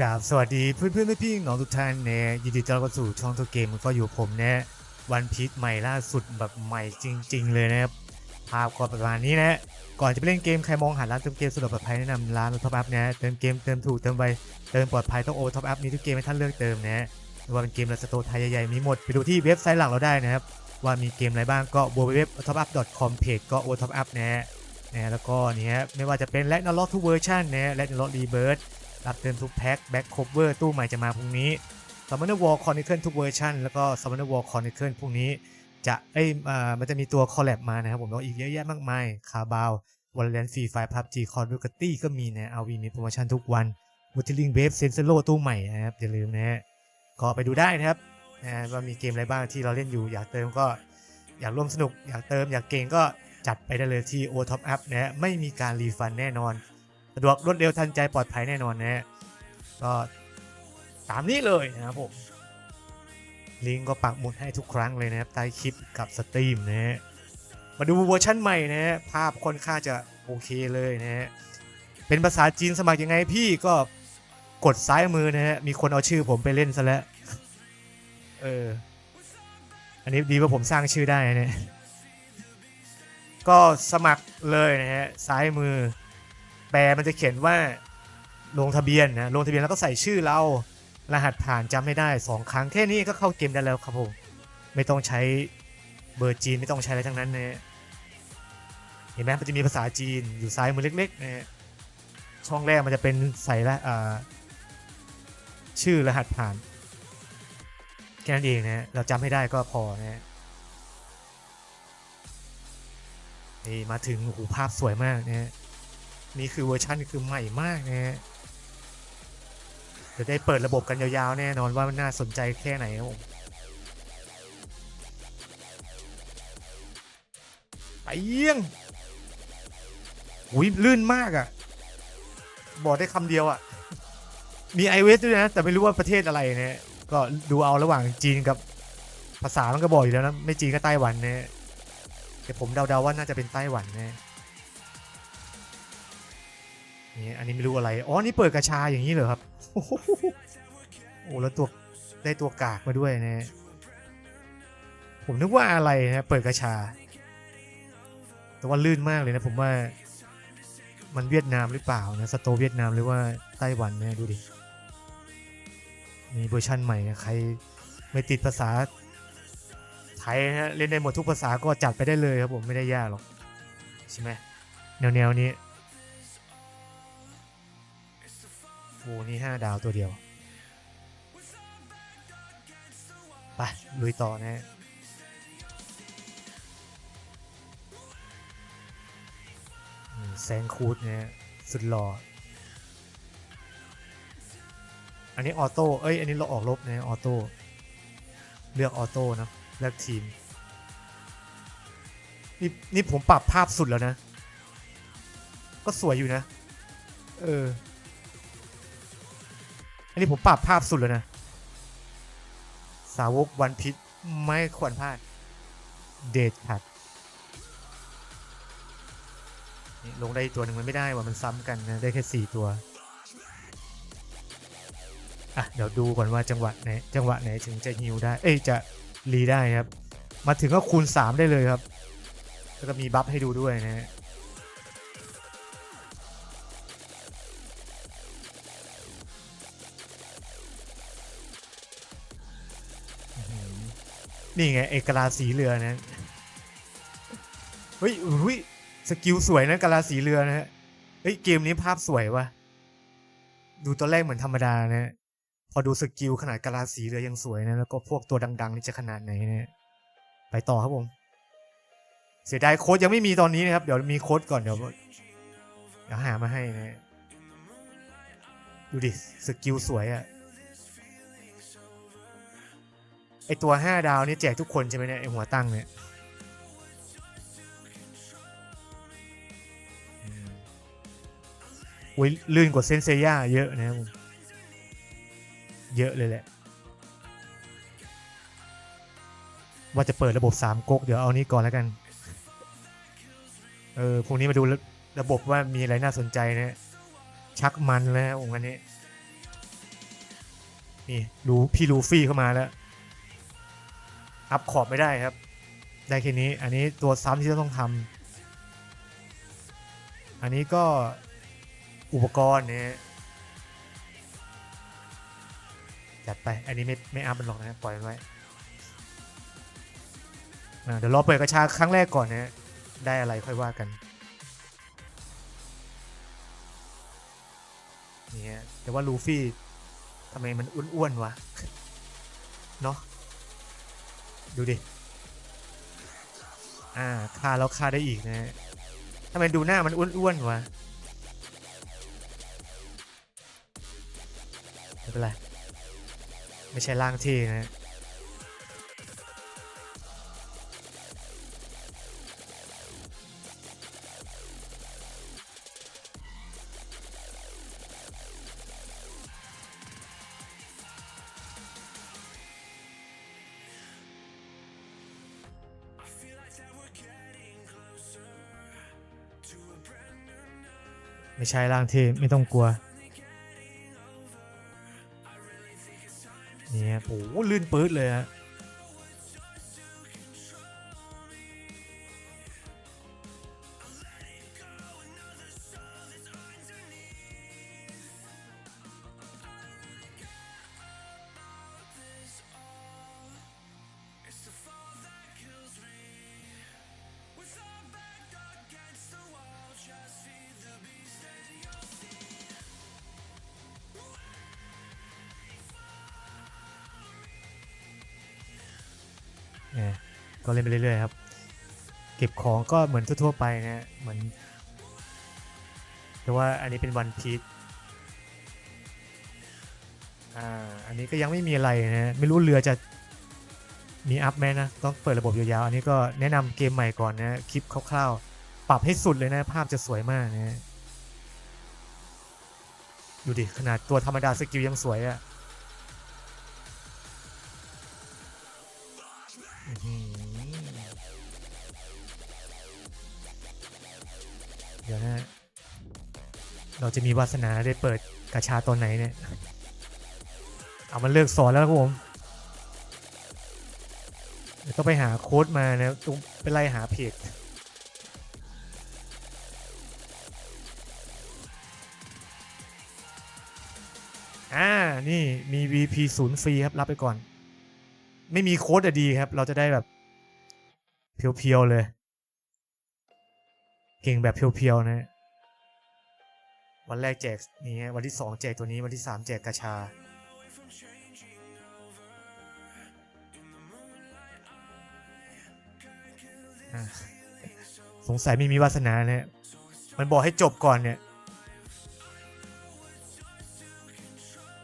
กราบสวัสดีเพื่อนเพื่อนพี่ๆน้องทุกท่านเนี่ยยินดีต้อนรับสู่ช่องตัวเกมก็อยู่ผมเนี่ยวันพีชใหม่ล่าสุดแบบใหม่จริง ๆ เลยนะครับภาพก็ประมาณนี้นะก่อนจะไปเล่นเกมใครมองหาร้านเติมเกมสะดวกปลอดภัยแนะนำร้านโอท็อปอัพนะเติมเกมเติมถูกเติมไวเติมปลอดภัยต้องโอท็อปอัพมีทุกเกมให้ท่านเลือกเติมนะว่าเป็นเกมรัสโตไทยใหญ่ๆมีหมดไปดูที่เว็บไซต์หลักเราได้นะครับว่ามีเกมอะไรบ้างก็ www.topup.com เพจก็ o t o p up นะฮะนะแล้วก็เนี่ยไม่ว่าจะเป็นแลกนล็อกทุกเวอร์ชันนะแลกนล็อกรีเบิร์ รับเติมทุกแพ็คแบ็คโคเวอร์ตู้ใหม่จะมาพรุ่งนี้ s u m m o n e r War Chronicle ทุกเวอร์ชันแล้วก็ s u m m o n e r War Chronicle พรุ่งนี้ จะเอ้ยอ่ามันจะมีตัวคอลแลบมานะครับผมแล้วอีกเยอะแยะมากมายคาบาววอลเลนฟรีไฟพับจีคอนดูกตี้ก็มีนะเอาวีมีโปรโมชั่นทุกวันมูทิลิงเวฟเซนเซโลตู้ใหม่นะครับอย่าลืมนะฮะก็ไปดูได้นะครับนะว่ามีเกมอะไรบ้างที่เราเล่นอยู่อยากเติมก็อยากร่วมสนุกอยากเติมอยากเก่งก็จัดไปได้เลยที่ O Top Up นะฮะไม่มีการรีฟันแน่นอน สะดวกรวดเร็วทันใจปลอดภัยแน่นอนนะฮะก็ตามนี้เลยนะครับผมลิงก์ก็ปักหมุดให้ทุกครั้งเลยนะครับใต้คลิปกับสตรีมนะฮะมาดูเวอร์ชันใหม่นะฮะภาพค่อนข้างจะโอเคเลยนะฮะเป็นภาษาจีนสมัครยังไงพี่ก็กดซ้ายมือนะฮะมีคนเอาชื่อผมไปเล่นซะแล้วเอออันนี้ดีว่าผมสร้างชื่อได้นะเนี่ยก็สมัครเลยนะฮะซ้ายมือ ปลมันจะเขียนว่าลงทะเบียนนะลงทะเบียนแล้วก็ใส่ชื่อเรารหัสผ่านจำไม่ได้ 2 ครั้งแค่นี้ก็เข้าเกมได้แล้วครับผมไม่ต้องใช้เบอร์จีนไม่ต้องใช้อะไรทั้งนั้นนะเห็นไหมมันจะมีภาษาจีนอยู่ซ้ายมือเล็กๆนะช่องแรกมันจะเป็นใส่ละชื่อรหัสผ่านแค่นั้นเองนะเราจำให้ได้ก็พอนะนี่มาถึงโอ้โหภาพสวยมากนะฮะ นี่คือเวอร์ชันคือใหม่มากนะฮะจะได้เปิดระบบกันยาวๆ แน่นอนว่ามันน่าสนใจแค่ไหนครับผมไปเยี่ยงอุ้ยลื่นมากอะ่ะ บอกได้คำเดียวอะ่ะ มีไอเวสด้วยนะ แต่ไม่รู้ว่าประเทศอะไรเนี่ยก็ดูเอาระหว่างจีนกับภาษามันก็บอกอยู่แล้วนะ ไม่จีนก็ไต้หวันเนี่ยแต่ผมเดาๆว่าน่าจะเป็นไต้หวันแน่ นี่อันนี้ไม่รู้อะไร อ๋อ นี่เปิดกระชาอย่างนี้เหรอครับ โอ้โหโอ้แล้วตัวได้ตัวกากมาด้วยนะผมนึกว่าอะไรนะเปิดกระชา แต่ว่าลื่นมากเลยนะผมว่ามันเวียดนามหรือเปล่านะสโตเวียดนามหรือว่าไต้หวันนะดูดิมีเวอร์ชันใหม่นะใครไม่ติดภาษาไทยนะฮะเล่นได้หมดทุกภาษาก็จัดไปได้เลยครับผมไม่ได้ยากหรอกใช่ไหมแนวๆนี้ โอ้นี่ห้าดาวตัวเดียว ไป ลุยต่อนะฮะแซงคูดนะฮะสุดหล่อ อันนี้ออโต้ เอ้ย อันนี้เราออกลบนะออโต้ เลือกออโต้นะเลือกทีม นี่นี่ผมปรับภาพสุดแล้วนะ ก็สวยอยู่นะ เออ อันนี้ผมปรับภาพสุดแล้วนะ สาวกวันพิษไม่ควรพลาด เดทขัดลงได้ตัวหนึ่งมันไม่ได้ว่ามันซ้ำกันนะได้แค่สี่ตัว อะ เดี๋ยวดูก่อนว่าจังหวะไหนจังหวะไหนถึงจะฮิวได้ เอ้ยจะรีได้ครับ มาถึงก็คูณ 3 ได้เลยครับ แล้วก็มีบัฟให้ดูด้วยนะฮะ นี่ไงเอกลาสีเรือนะเฮ้ยอุ้ยสกิลสวยนะกลาสีเรือนะฮะเฮ้ยเกมนี้ภาพสวยว่ะดูตอนแรกเหมือนธรรมดานะพอดูสกิลขนาดกลาสีเรือยังสวยนะแล้วก็พวกตัวดัง ๆ นี่จะขนาดไหนนี่ยไปต่อครับผมเสียดายโค้ดยังไม่มีตอนนี้นะครับ เดี๋ยวมีโค้ดก่อนเดี๋ยวเดี๋ยวหามาให้นะดูดิสกิลสวยอะ ไอตัว5ดาวนี่แจกทุกคนใช่ไหมเนี่ยไอหัวตั้งเนี่ยอุ้ยลื่นกว่าเซนเซย่าเยอะนะครับผมเยอะเลยแหละ ว่าจะเปิดระบบ3ก๊กเดี๋ยวเอานี้ก่อนแล้วกัน เออพรุ่งนี้มาดูระบบว่ามีอะไรน่าสนใจนะชักมันแล้วองค์นนี้นี่รูพี่ลูฟี่เข้ามาแล้ว อัพขอบไม่ได้ครับ ได้แค่นี้ อันนี้ตัวซ้ำที่ต้องทำอันนี้ก็อุปกรณ์เนี่ยจัดไป อันนี้ไม่ไม่อัพมันหรอกนะปล่อยมันไว้เดี๋ยวรอเปิดกระชาครั้งแรกก่อนนะได้อะไรค่อยว่ากันนี่ฮะแต่ว่าลูฟี่ทำไมมันอ้วนๆวะ เนาะ ดูดิ อ่าคาแล้วคาได้อีกนะฮะทำไมดูหน้ามันอ้วนๆวะไม่เป็นไร ไม่ใช่ล่างเท่นะ ไม่ใช่ร่างที่ไม่ต้องกลัวเนี่ยโอ้ลื่นปื๊ดเลยฮะ ก็เล่นไปเรื่อยๆครับ เก็บของก็เหมือนทั่วๆไปนะฮะเหมือนแต่ว่าอันนี้เป็นวันพีชอ่า อันนี้ก็ยังไม่มีอะไรนะ ไม่รู้เรือจะมีอัพไหมนะ ต้องเปิดระบบยาวๆ อันนี้ก็แนะนำเกมใหม่ก่อนนะ คลิปคร่าวๆ ปรับให้สุดเลยนะ ภาพจะสวยมากนะฮะดูดิ ขนาดตัวธรรมดาสกิลยังสวยอะ่ะ เดี๋ยวนะ เราจะมีวาสนาได้เปิดกาชาตอนไหนเนี่ย เอามันเลิกสอนแล้วครับผมต้องไปหาโค้ดมานะต้องไปไล่หาเพจอ่า นี่มี VP ศูนย์ฟรีครับ รับไปก่อน ไม่มีโค้ดอะดีครับ เราจะได้แบบเพียวๆเลย เก่งแบบเพียวๆนะวันแรกแจกนี่วันที่สองแจกตัวนี้วันที่สามแจกกาชา สงสัยไม่มีวาสนาเนี่ยมันบอกให้จบก่อนเนี่ย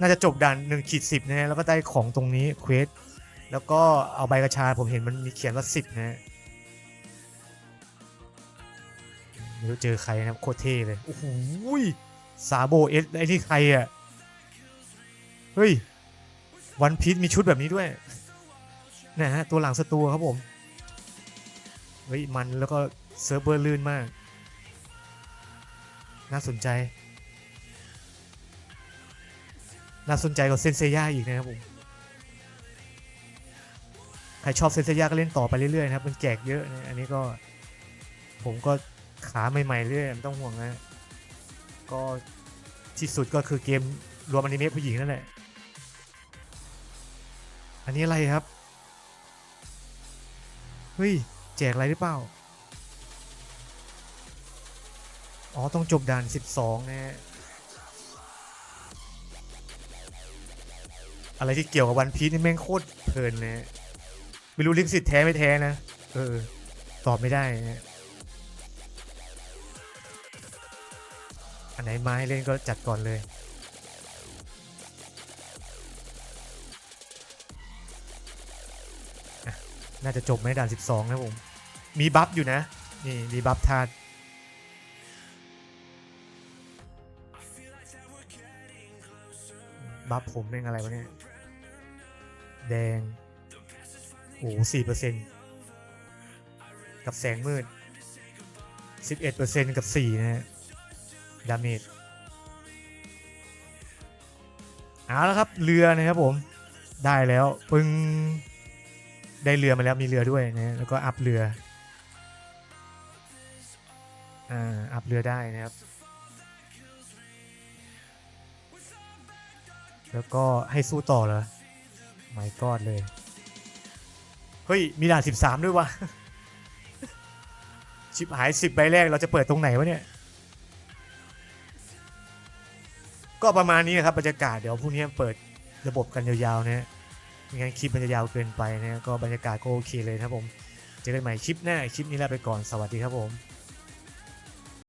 น่าจะจบด่านหนึ่งขีดสิบนะฮะแล้วก็ได้ของตรงนี้เควส แล้วก็เอาใบกระชาผมเห็นมันมีเขียนว่าสิบนะฮะไม่รู้เจอใครนะโคตรเท่เลย โอ้โหซาโบเอสไอ้นี่ใครอะ เฮ้ย วันพีชมีชุดแบบนี้ด้วย นะฮะ ตัวหลังสตูครับผม เฮ้ย มันแล้วก็เซิร์ฟเวอร์ลื่นมาก น่าสนใจ น่าสนใจกว่าเซนเซย่าอีกนะครับผม ครชอบเซนเซย่าก็เล่นต่อไปเรื่อยๆนะครับ มันแจกเยอะนะอันนี้ก็ ผมก็ขาใหม่ๆเรื่อยไม่ต้องห่วงนะ ก็ที่สุดก็คือเกมรวมอนิเมะผู้หญิงนั่นแหละ อันนี้อะไรครับ เฮ้ย แจกอะไรหรือเปล่า อ๋อ ต้องจบด่าน 12 นะฮะ อะไรที่เกี่ยวกับวันพีชนี่แม่งโคตรเพลินเลย ไม่รู้ลิขสิทธิ์แท้ไม่แท้นะ เออ ตอบไม่ได้นะอันไหนมาให้เล่นก็จัดก่อนเลย น่าจะจบไหมด่าน 12 นะผม มีบัฟอยู่นะ นี่มีบัฟธาตุบัฟผมเป็นอะไรวะเนี่ย แดง โอ้สี่เปอร์เซ็นต์กับแสงมืดสิบเอ็ดเปอร์เซ็นต์กับสี่นะฮะดาเมจเอาแล้วครับเรือนะครับผมได้แล้วปึ้งได้เรือมาแล้วมีเรือด้วยนะแล้วก็อัพเรืออ่าอัพเรือได้นะครับ แล้วก็ให้สู้ต่อเหรอไม่กอดเลย เฮ้ย มีด่าน 13 ด้วยวะชิบหาย10ใบแรกเราจะเปิดตรงไหนวะเนี่ย ก็ประมาณนี้นะครับบรรยากาศเดี๋ยวพรุ่งนี้เปิดระบบกันยาวๆนะฮะไม่งั้นคลิปมันจะยาวเกินไปนะก็บรรยากาศก็โอเคเลยนะครับผม เจอกันใหม่คลิปหน้าคลิปนี้ลาไปก่อนสวัสดีครับผม